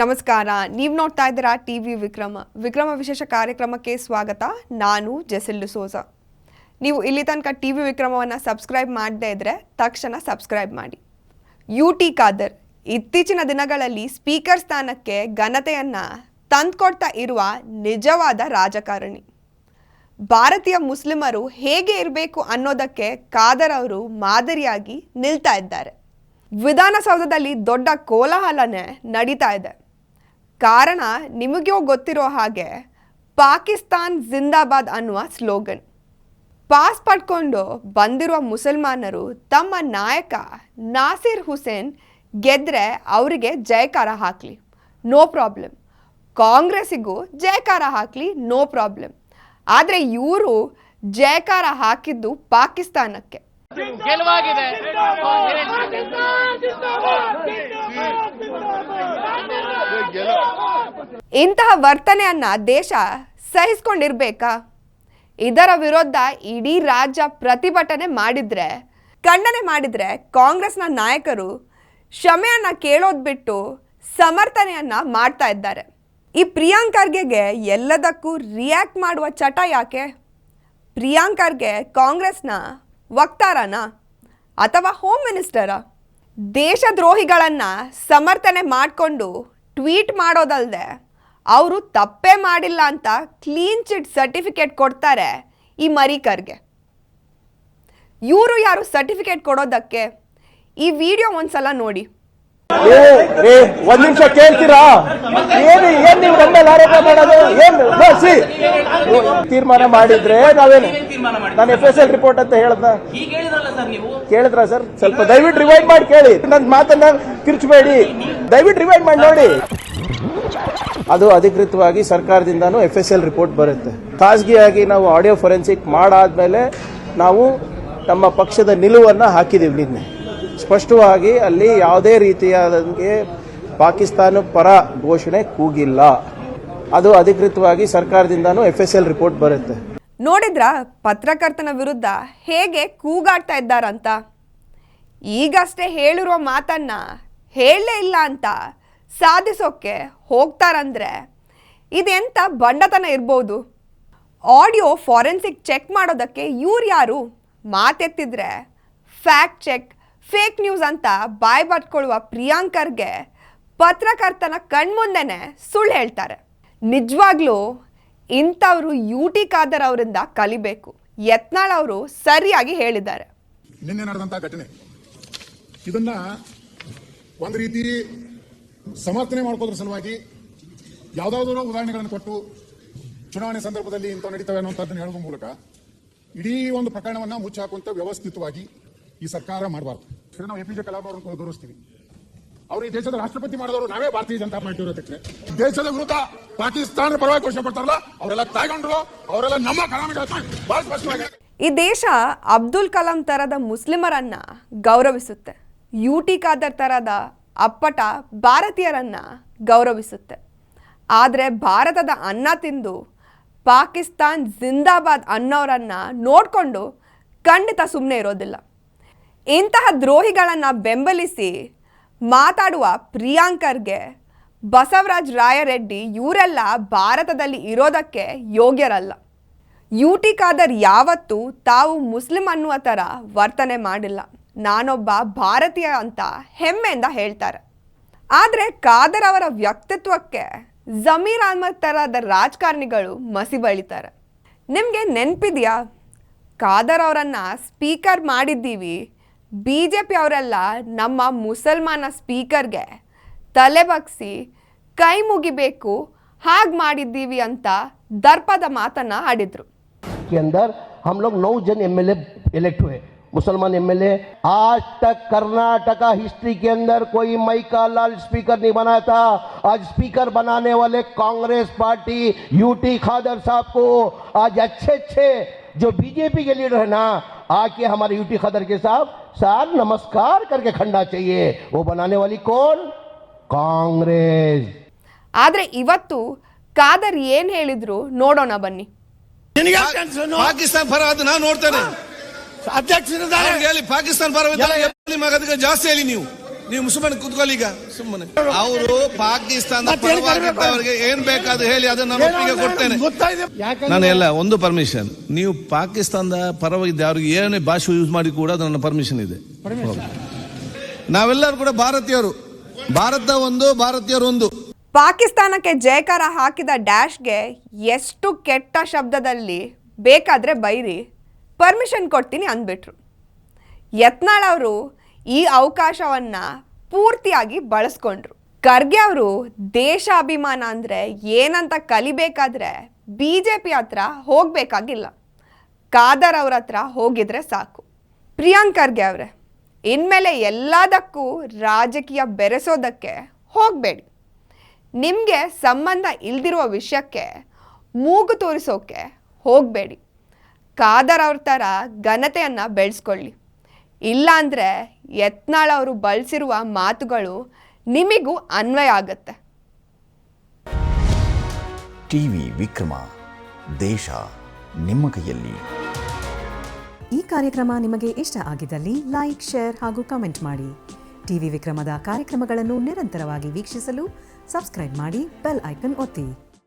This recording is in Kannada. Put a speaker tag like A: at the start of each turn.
A: ನಮಸ್ಕಾರ. ನೀವು ನೋಡ್ತಾ ಇದ್ದೀರಾ ಟಿ ವಿ ವಿಕ್ರಮ. ವಿಕ್ರಮ ವಿಶೇಷ ಕಾರ್ಯಕ್ರಮಕ್ಕೆ ಸ್ವಾಗತ. ನಾನು ಜೆಸಿಲ್ ಸೋಜಾ. ನೀವು ಇಲ್ಲಿ ತನಕ ಟಿ ವಿ ವಿಕ್ರಮವನ್ನು ಸಬ್ಸ್ಕ್ರೈಬ್ ಮಾಡದೇ ಇದ್ದರೆ ತಕ್ಷಣ ಸಬ್ಸ್ಕ್ರೈಬ್ ಮಾಡಿ. ಯು ಟಿ ಖಾದರ್, ಇತ್ತೀಚಿನ ದಿನಗಳಲ್ಲಿ ಸ್ಪೀಕರ್ ಸ್ಥಾನಕ್ಕೆ ಘನತೆಯನ್ನು ತಂದುಕೊಡ್ತಾ ಇರುವ ನಿಜವಾದ ರಾಜಕಾರಣಿ. ಭಾರತೀಯ ಮುಸ್ಲಿಮರು ಹೇಗೆ ಇರಬೇಕು ಅನ್ನೋದಕ್ಕೆ ಖಾದರ್ ಅವರು ಮಾದರಿಯಾಗಿ ನಿಲ್ತಾ ಇದ್ದಾರೆ. ವಿಧಾನಸೌಧದಲ್ಲಿ ದೊಡ್ಡ ಕೋಲಾಹಲನೇ ನಡೀತಾ ಇದೆ. ಕಾರಣ ನಿಮಗ್ಯೋ ಗೊತ್ತಿರೋ ಹಾಗೆ ಪಾಕಿಸ್ತಾನ್ ಜಿಂದಾಬಾದ್ ಅನ್ನುವ ಸ್ಲೋಗನ್. ಪಾಸ್ ಪಡ್ಕೊಂಡು ಬಂದಿರುವ ಮುಸಲ್ಮಾನರು ತಮ್ಮ ನಾಯಕ ನಾಸಿರ್ ಹುಸೇನ್ ಗೆದ್ರೆ ಅವರಿಗೆ ಜಯಕಾರ ಹಾಕಲಿ. No problem. ಕಾಂಗ್ರೆಸ್ಸಿಗೂ ಜಯಕಾರ ಹಾಕಲಿ ನೋ ಪ್ರಾಬ್ಲಮ್. ಆದರೆ ಇವರು ಜಯಕಾರ ಹಾಕಿದ್ದು ಪಾಕಿಸ್ತಾನಕ್ಕೆ.
B: ಗೆಲುವಾಗಿದೆ.
A: ಇಂತಹ ವರ್ತನೆಯನ್ನ ದೇಶ ಸಹಿಸ್ಕೊಂಡಿರ್ಬೇಕಾ? ಇದರ ವಿರುದ್ಧ ಇಡೀ ರಾಜ್ಯ ಪ್ರತಿಭಟನೆ ಮಾಡಿದ್ರೆ, ಖಂಡನೆ ಮಾಡಿದ್ರೆ ಕಾಂಗ್ರೆಸ್ನ ನಾಯಕರು ಕ್ಷಮೆಯನ್ನ ಕೇಳೋದ್ ಬಿಟ್ಟು ಸಮರ್ಥನೆಯನ್ನ ಮಾಡ್ತಾ ಇದ್ದಾರೆ. ಈ ಪ್ರಿಯಾಂಕ್ ಖರ್ಗೆಗೆ ಎಲ್ಲದಕ್ಕೂ ರಿಯಾಕ್ಟ್ ಮಾಡುವ ಚಟ ಯಾಕೆ? ಪ್ರಿಯಾಂಕ್ ಖರ್ಗೆ ಕಾಂಗ್ರೆಸ್ನ ವಕ್ತಾರನ ಅಥವಾ ಹೋಮ್ ಮಿನಿಸ್ಟರ ದೇಶದ್ರೋಹಿಗಳನ್ನು ಸಮರ್ಥನೆ ಮಾಡಿಕೊಂಡು ಟ್ವೀಟ್ ಮಾಡೋದಲ್ಲದೆ ಅವರು ತಪ್ಪೇ ಮಾಡಿಲ್ಲ ಅಂತ ಕ್ಲೀನ್ ಚಿಟ್ ಸರ್ಟಿಫಿಕೇಟ್ ಕೊಡ್ತಾರೆ ಈ ಮರಿಕರ್ಗೆ. ಇವರು ಯಾರು ಸರ್ಟಿಫಿಕೇಟ್ ಕೊಡೋದಕ್ಕೆ? ಈ ವಿಡಿಯೋ ಒಂದ್ಸಲ ನೋಡಿ.
C: ಒಂದ್ ನಿಮಿಷ ಕೇಳ್ತೀರಾ? ಮೇಲೆ ಆರೋಪ ಮಾಡೋದು ತೀರ್ಮಾನ ಮಾಡಿದ್ರೆ ನಾವೇನು? ನಾನು ಎಫ್ ಎಸ್ ಎಲ್ ರಿಪೋರ್ಟ್ ಅಂತ ಹೇಳ್ದ ಕೇಳಿದ್ರ ಸರ್? ಸ್ವಲ್ಪ ದಯವಿಟ್ಟು ರಿವೈಂಡ್ ಮಾಡಿ ಕೇಳಿ. ನನ್ನ ಮಾತನ್ನ ತಿರ್ಚಬೇಡಿ. ದಯವಿಟ್ಟು ರಿವೈಂಡ್ ಮಾಡಿ ನೋಡಿ. ಅದು ಅಧಿಕೃತವಾಗಿ ಸರ್ಕಾರದಿಂದಾನು ಎಫ್ ಎಸ್ ಎಲ್ ರಿಪೋರ್ಟ್ ಬರುತ್ತೆ. ಖಾಸಗಿಯಾಗಿ ನಾವು ಆಡಿಯೋ ಫೊರೆನ್ಸಿಕ್ ಮಾಡಾದ್ಮೇಲೆ ನಾವು ನಮ್ಮ ಪಕ್ಷದ ನಿಲುವನ್ನ ಹಾಕಿದೀವಿ ನಿನ್ನೆ. ಸ್ಪಷ್ಟವಾಗಿ ಅಲ್ಲಿ ಯಾವುದೇ ರೀತಿಯಾದಂಗೆ ಪಾಕಿಸ್ತಾನ ಪರ ಘೋಷಣೆ ಕೂಗಿಲ್ಲ. ಅದು ಅಧಿಕೃತವಾಗಿ ಸರ್ಕಾರದಿಂದಾನು ಎಫ್ ಎಸ್ ಎಲ್ ರಿಪೋರ್ಟ್ ಬರುತ್ತೆ.
A: ನೋಡಿದ್ರ ಪತ್ರಕರ್ತನ ವಿರುದ್ಧ ಹೇಗೆ ಕೂಗಾಡ್ತಾ ಇದ್ದಾರಂತ? ಈಗಷ್ಟೇ ಹೇಳಿರುವ ಮಾತನ್ನ ಹೇಳಲೇ ಇಲ್ಲ ಅಂತ ಸಾಧಿಸೋಕೆ ಹೋಗ್ತಾರಂದ್ರೆ ಇದೆಂತ ಬಂಡತನ ಇರ್ಬೋದು? ಆಡಿಯೋ ಫಾರೆನ್ಸಿಕ್ ಚೆಕ್ ಮಾಡೋದಕ್ಕೆ ಇವ್ರು ಯಾರು? ಮಾತೆತ್ತಿದ್ರೆ ಫ್ಯಾಕ್ಟ್ ಚೆಕ್, ಫೇಕ್ ನ್ಯೂಸ್ ಅಂತ ಬಾಯ್ ಬಟ್ಕೊಳ್ಳುವ ಪ್ರಿಯಾಂಕರ್ಗೆ ಪತ್ರಕರ್ತನ ಕಣ್ಮುಂದೆನೆ ಸುಳ್ಳು ಹೇಳ್ತಾರೆ. ನಿಜವಾಗ್ಲೂ ಇಂಥವರು ಯು ಟಿ ಖಾದರ್ ಅವರಿಂದ ಕಲಿಬೇಕು. ಯತ್ನಾಳ್ ಅವರು ಸರಿಯಾಗಿ ಹೇಳಿದ್ದಾರೆ.
D: ನಿನ್ನೆ ನಡೆದಂತಹ ಘಟನೆ. ಇದನ್ನ ಒಂದು ರೀತಿ ಸಮರ್ಥನೆ ಮಾಡ್ಕೋದ್ರ ಸಲುವಾಗಿ ಯಾವ್ದಾದ್ರು ಉದಾಹರಣೆಗಳನ್ನು ಕೊಟ್ಟು ಚುನಾವಣೆ ಸಂದರ್ಭದಲ್ಲಿ ಇಂಥ ನಡೀತವೆ ಅನ್ನುವಂಥದ್ದನ್ನು ಹೇಳುವ ಮೂಲಕ ಇಡೀ ಒಂದು ಪ್ರಕರಣವನ್ನ ಮುಚ್ಚಾಕುವಂತ ವ್ಯವಸ್ಥಿತವಾಗಿ ಈ ಸರ್ಕಾರ ಮಾಡಬಾರ್ದು. ನಾವು ಎ ಪಿ ಜೆ ಕಲಾಂ ಅವರನ್ನು ಗೌರವಿಸ್ತೀವಿ. ಅವರು ಈ ದೇಶದ ರಾಷ್ಟ್ರಪತಿ ಮಾಡಿದವರು ನಾವೇ ಭಾರತೀಯ ಜನತಾ ಪಾರ್ಟಿ ಇರೋದಕ್ಕೆ ದೇಶದ ವಿರುದ್ಧ ಪಾಕಿಸ್ತಾನ ಪರವಾಗಿ ಘೋಷಣೆ ಪಡ್ತಾರಲ್ಲ ಅವರೆಲ್ಲ ತಾಯ್ಕೊಂಡ್ರು, ಅವರೆಲ್ಲ ನಮ್ಮ ಕಲಾಮಿಗಳ
A: ಈ ದೇಶ ಅಬ್ದುಲ್ ಕಲಾಂ ತರದ ಮುಸ್ಲಿಮರನ್ನ ಗೌರವಿಸುತ್ತೆ. ಯು ಟಿ ಖಾದರ್ ತರದ ಅಪ್ಪಟ ಭಾರತೀಯರನ್ನ ಗೌರವಿಸುತ್ತೆ. ಆದರೆ ಭಾರತದ ಅನ್ನ ತಿಂದು ಪಾಕಿಸ್ತಾನ್ ಜಿಂದಾಬಾದ್ ಅನ್ನೋರನ್ನ ನೋಡಿಕೊಂಡು ಖಂಡಿತ ಸುಮ್ಮನೆ ಇರೋದಿಲ್ಲ. ಇಂತಹ ದ್ರೋಹಿಗಳನ್ನು ಬೆಂಬಲಿಸಿ ಮಾತಾಡುವ ಪ್ರಿಯಾಂಕರ್ಗೆ ಬಸವರಾಜ್ ರಾಯರೆಡ್ಡಿ ಇವರೆಲ್ಲ ಭಾರತದಲ್ಲಿ ಇರೋದಕ್ಕೆ ಯೋಗ್ಯರಲ್ಲ. ಯು ಟಿ ಖಾದರ್ ಯಾವತ್ತೂ ತಾವು ಮುಸ್ಲಿಂ ಅನ್ನುವ ಥರ ವರ್ತನೆ ಮಾಡಿಲ್ಲ. ನಾನೊಬ್ಬ ಭಾರತೀಯ ಅಂತ ಹೆಮ್ಮೆಯಿಂದ ಹೇಳ್ತಾರೆ. ಆದರೆ ಖಾದರ್ ಅವರ ವ್ಯಕ್ತಿತ್ವಕ್ಕೆ ಜಮೀರ್ ಅಹ್ಮದ್ ಥರದ ರಾಜಕಾರಣಿಗಳು ಮಸಿ ಬಳಿತಾರೆ. ನಿಮಗೆ ನೆನಪಿದೆಯಾ? ಖಾದರ್ ಅವರನ್ನು ಸ್ಪೀಕರ್ ಮಾಡಿದ್ದೀವಿ ಬಿ ಜೆ ಪಿ ಅವರೆಲ್ಲ ನಮ್ಮ ಮುಸಲ್ಮಾನ ಸ್ಪೀಕರ್ಗೆ ತಲೆ ಬಗ್ಸಿ ಕೈ ಮುಗಿಬೇಕು ಹಾಗೆ ಮಾಡಿದ್ದೀವಿ ಅಂತ ದರ್ಪದ ಮಾತನ್ನ ಆಡಿದ್ರು
E: के अंदर हम लोग नौ जन एमएलए इलेक्ट हुए मुसलमान एमएलए आज तक कर्नाटका हिस्ट्री के अंदर कोई मई का लाल स्पीकर नहीं बना था आज स्पीकर बनाने वाले कांग्रेस पार्टी यूटी खादर साहब को आज अच्छे अच्छे जो बीजेपी के लीडर है ना आके हमारे यूटी खादर के साहब सार नमस्कार करके खंडा चाहिए वो बनाने वाली कौन कांग्रेस
A: ಆದರೆ ಇವತ್ತು ಖಾದರ್ ಏನು ಹೇಳಿದ್ರು ನೋಡೋಣ ಬನ್ನಿ
F: ಪಾಕಿಸ್ತಾನ ಪರ ಅದು ನಾವು ನೋಡ್ತೇನೆ
E: अध्यक्ष
F: ಅವ್ರಿಗೆ ಹೇಳಿ ಪಾಕಿಸ್ತಾನ ಪರ ಇದ್ದಾಗ ಹೇಳಿ ಮಗ ಅದಕ್ಕೆ ಜಾಸ್ತಿ ಹೇಳಿ ನೀವು ನೀವು ಸುಮ್ಮನೆ ಕೂತ್ಕೊಳ್ಳಿ ಈಗ ಸುಮ್ಮನೆ. ಅವರು ಪಾಕಿಸ್ತಾನ ಪರವಾಗಿದ್ದವರಿಗೆ ಏನ್ ಬೇಕಾದ್ರೂ ಹೇಳಿ ಅದನ್ನ ನಾನು ಒಪ್ಪಿಗೆ ಕೊಡ್ತೇನೆ. ನಾನು ಎಲ್ಲ ಒಂದು ಪರ್ಮಿಷನ್ ನೀವು ಪಾಕಿಸ್ತಾನದ ಪರವಾಗಿದ್ದ ಅವ್ರಿಗೆ ಏನೇ ಭಾಷೆ ಯೂಸ್ ಮಾಡಿ ಕೂಡ ನನ್ನ ಪರ್ಮಿಷನ್ ಇದೆ. ನಾವೆಲ್ಲರೂ ಕೂಡ ಭಾರತೀಯರು. ಭಾರತ ಒಂದು ಭಾರತೀಯರು ಒಂದು.
A: ಪಾಕಿಸ್ತಾನಕ್ಕೆ ಜಯಕಾರ ಹಾಕಿದ ಡ್ಯಾಶ್ಗೆ ಎಷ್ಟು ಕೆಟ್ಟ ಶಬ್ದದಲ್ಲಿ ಬೇಕಾದರೆ ಬೈರಿ. ಪರ್ಮಿಷನ್ ಕೊಡ್ತೀನಿ ಅಂದ್ಬಿಟ್ರು. ಯತ್ನಾಳ್ ಅವರು ಈ ಅವಕಾಶವನ್ನು ಪೂರ್ತಿಯಾಗಿ ಬಳಸ್ಕೊಂಡ್ರು. ಖರ್ಗೆ ಅವರು ದೇಶಾಭಿಮಾನ ಅಂದರೆ ಏನಂತ ಕಲಿಬೇಕಾದ್ರೆ ಬಿ ಜೆ ಪಿ ಹತ್ರ ಹೋಗಬೇಕಾಗಿಲ್ಲ. ಖಾದರ್ ಅವ್ರ ಹತ್ರ ಹೋಗಿದ್ರೆ ಸಾಕು. ಪ್ರಿಯಾಂಕ್ ಖರ್ಗೆ ಅವರೇ, ಇನ್ಮೇಲೆ ಎಲ್ಲದಕ್ಕೂ ರಾಜಕೀಯ ಬೆರೆಸೋದಕ್ಕೆ ಹೋಗಬೇಡಿ. ನಿಮಗೆ ಸಂಬಂಧ ಇಲ್ದಿರುವ ವಿಷಯಕ್ಕೆ ಮೂಗು ತೋರಿಸೋಕೆ ಹೋಗಬೇಡಿ. ಖಾದರ್ ಅವ್ರ ಥರ ಘನತೆಯನ್ನು ಬೆಳೆಸ್ಕೊಳ್ಳಿ. ಇಲ್ಲಾಂದರೆ ಯತ್ನಾಳ್ ಅವರು ಬಳಸಿರುವ ಮಾತುಗಳು ನಿಮಗೂ ಅನ್ವಯ ಆಗುತ್ತೆ.
G: ಟಿವಿ ವಿಕ್ರಮ ದೇಶ ನಿಮ್ಮ ಕೈಯಲ್ಲಿ.
H: ಈ ಕಾರ್ಯಕ್ರಮ ನಿಮಗೆ ಇಷ್ಟ ಆಗಿದ್ದಲ್ಲಿ ಲೈಕ್ ಶೇರ್ ಹಾಗೂ ಕಮೆಂಟ್ ಮಾಡಿ. ಟಿವಿ ವಿಕ್ರಮದ ಕಾರ್ಯಕ್ರಮಗಳನ್ನು ನಿರಂತರವಾಗಿ ವೀಕ್ಷಿಸಲು ಸಬ್ಸ್ಕ್ರೈಬ್ ಮಾಡಿ ಬೆಲ್ ಐಕನ್ ಒತ್ತಿ.